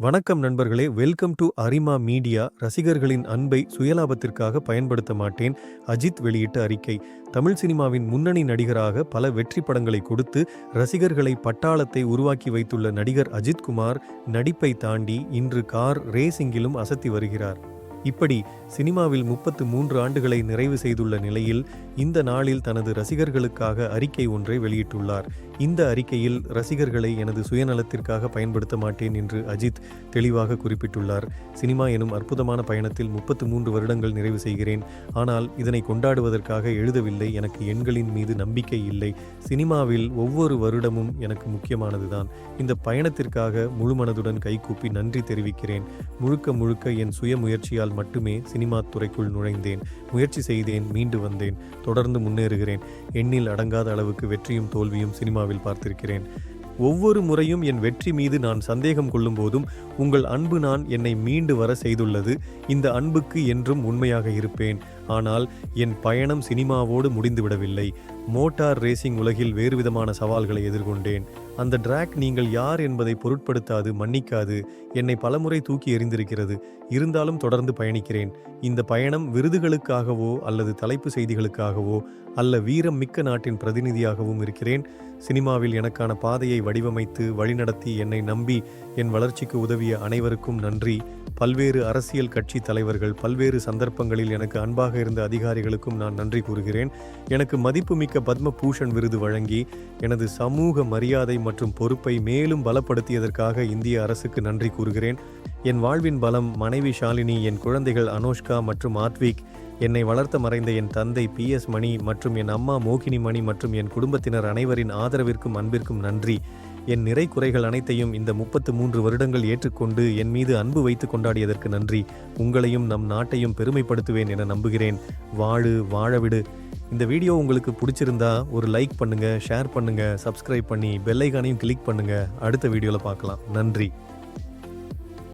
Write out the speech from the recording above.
வணக்கம் நண்பர்களே welcome to Arima media. ரசிகர்களின் அன்பை சுயலாபத்திற்காக பயன்படுத்த மாட்டேன் அஜித் வெளியிட்ட அறிக்கை. தமிழ் சினிமாவின் முன்னணி நடிகராக பல வெற்றி படங்களை கொடுத்து ரசிகர்களை பட்டாளத்தை உருவாக்கி வைத்துள்ள நடிகர் அஜித்குமார் நடிப்பை தாண்டி இன்று கார் ரேசிங்கிலும் அசத்தி வருகிறார். இப்படி சினிமாவில் முப்பத்து மூன்று ஆண்டுகளை நிறைவு செய்துள்ள நிலையில் இந்த நாளில் தனது ரசிகர்களுக்காக அறிக்கை ஒன்றை வெளியிட்டுள்ளார். இந்த அறிக்கையில் ரசிகர்களை எனது சுயநலத்திற்காக பயன்படுத்த மாட்டேன் என்று அஜித் தெளிவாக குறிப்பிட்டுள்ளார். சினிமா எனும் அற்புதமான பயணத்தில் முப்பத்து மூன்று வருடங்கள் நிறைவு செய்கிறேன். ஆனால் இதனை கொண்டாடுவதற்காக எழுதவில்லை. எனக்கு எண்களின் மீது நம்பிக்கை இல்லை. சினிமாவில் ஒவ்வொரு வருடமும் எனக்கு முக்கியமானதுதான். இந்த பயணத்திற்காக முழுமனதுடன் கைகூப்பி நன்றி தெரிவிக்கிறேன். முழுக்க முழுக்க என் சுய முயற்சியால் மட்டுமே சினிமா துறைக்குள் நுழைந்தேன் முயற்சி செய்தேன் மீண்டு வந்தேன் தொடர்ந்து முன்னேறுகிறேன். எண்ணில் அடங்காத அளவுக்கு வெற்றியும் தோல்வியும் சினிமாவில் பார்த்திருக்கிறேன். ஒவ்வொரு முறையும் என் வெற்றி மீது நான் சந்தேகம் கொள்ளும் போதும் உங்கள் அன்பு நான் என்னை மீண்டு வர செய்துள்ளது. இந்த அன்புக்கு என்றும் உண்மையாக இருப்பேன். ஆனால் என் பயணம் சினிமாவோடு முடிந்துவிடவில்லை. மோட்டார் ரேசிங் உலகில் வேறு விதமான சவால்களை எதிர்கொண்டேன். அந்த டிராக் நீங்கள் யார் என்பதை பொருட்படுத்தாது மன்னிக்காது என்னை பலமுறை தூக்கி எறிந்திருக்கிறது. இருந்தாலும் தொடர்ந்து பயணிக்கிறேன். இந்த பயணம் விருதுகளுக்காகவோ அல்லது தலைப்பு செய்திகளுக்காகவோ அல்ல வீரம் மிக்க நாட்டின் பிரதிநிதியாகவும் இருக்கிறேன். சினிமாவில் எனக்கான பாதையை வடிவமைத்து வழிநடத்தி என்னை நம்பி என் வளர்ச்சிக்கு உதவிய அனைவருக்கும் நன்றி. பல்வேறு அரசியல் கட்சி தலைவர்கள் பல்வேறு சந்தர்ப்பங்களில் எனக்கு அன்பாக இருந்த அதிகாரிகளுக்கும் நான் நன்றி கூறுகிறேன். எனக்கு மதிப்புமிக்க பத்ம பூஷன் விருது வழங்கி எனது சமூக மரியாதை மற்றும் பொறுப்பை மேலும் பலப்படுத்தியதற்காக இந்திய அரசுக்கு நன்றி கூறுகிறேன். என் வாழ்வின் பலம் மனைவி ஷாலினி என் குழந்தைகள் அனோஷ்கா மற்றும் ஆத்விக் என்னை வளர்த்த மறைந்த என் தந்தை பி எஸ் மணி மற்றும் என் அம்மா மோகினி மணி மற்றும் என் குடும்பத்தினர் அனைவரின் ஆதரவிற்கும் அன்பிற்கும் நன்றி. என் நிறை குறைகள் அனைத்தையும் இந்த முப்பத்து மூன்று வருடங்கள் ஏற்றுக்கொண்டு என் மீது அன்பு வைத்து கொண்டாடியதற்கு நன்றி. உங்களையும் நம் நாட்டையும் பெருமைப்படுத்துவேன் என நம்புகிறேன். வாழு வாழவிடு. இந்த வீடியோ உங்களுக்கு பிடிச்சிருந்தா ஒரு லைக் பண்ணுங்கள் ஷேர் பண்ணுங்கள் சப்ஸ்கிரைப் பண்ணி பெல்லைக்கானையும் கிளிக் பண்ணுங்கள் அடுத்த வீடியோவில் பார்க்கலாம். நன்றி.